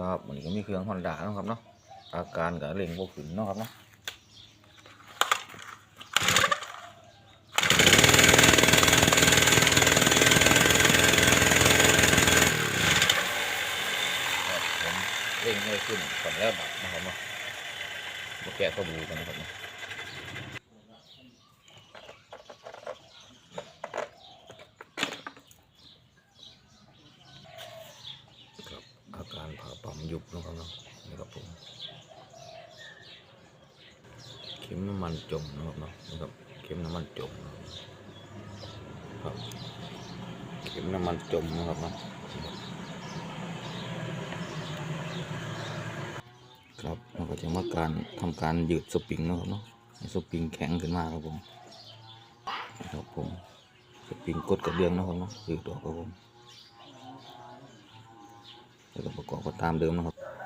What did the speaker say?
ครับมันก็มีเครื่องฮอนด้านะครับเนาะอาการกับเร่งบวขึ้นเนาะครับเนาะเร่งไม่ขึ้นก่อนแล้วดับนะครับเนาะมาแกะกระบูกันนะครับเนาะครับอากา รผ่าปั๊มยุบนะครับเนาะนี่ครับผมเข็มน้ำมันจมนะครับเนาะนะครับเข็มน้ำมันจมครับเข็มน้ำมันจมนะครับเนาะครับเราก็จะมาการทำการยืดสปริงนะครับเนาะสปริงแข็งขึ้นมาครับผมนะครับผมสปริงกดกระเดื่องนะครับเนาะยืดออกครับผม แล้วก็ประกอบก็ตามเดิมนะครับ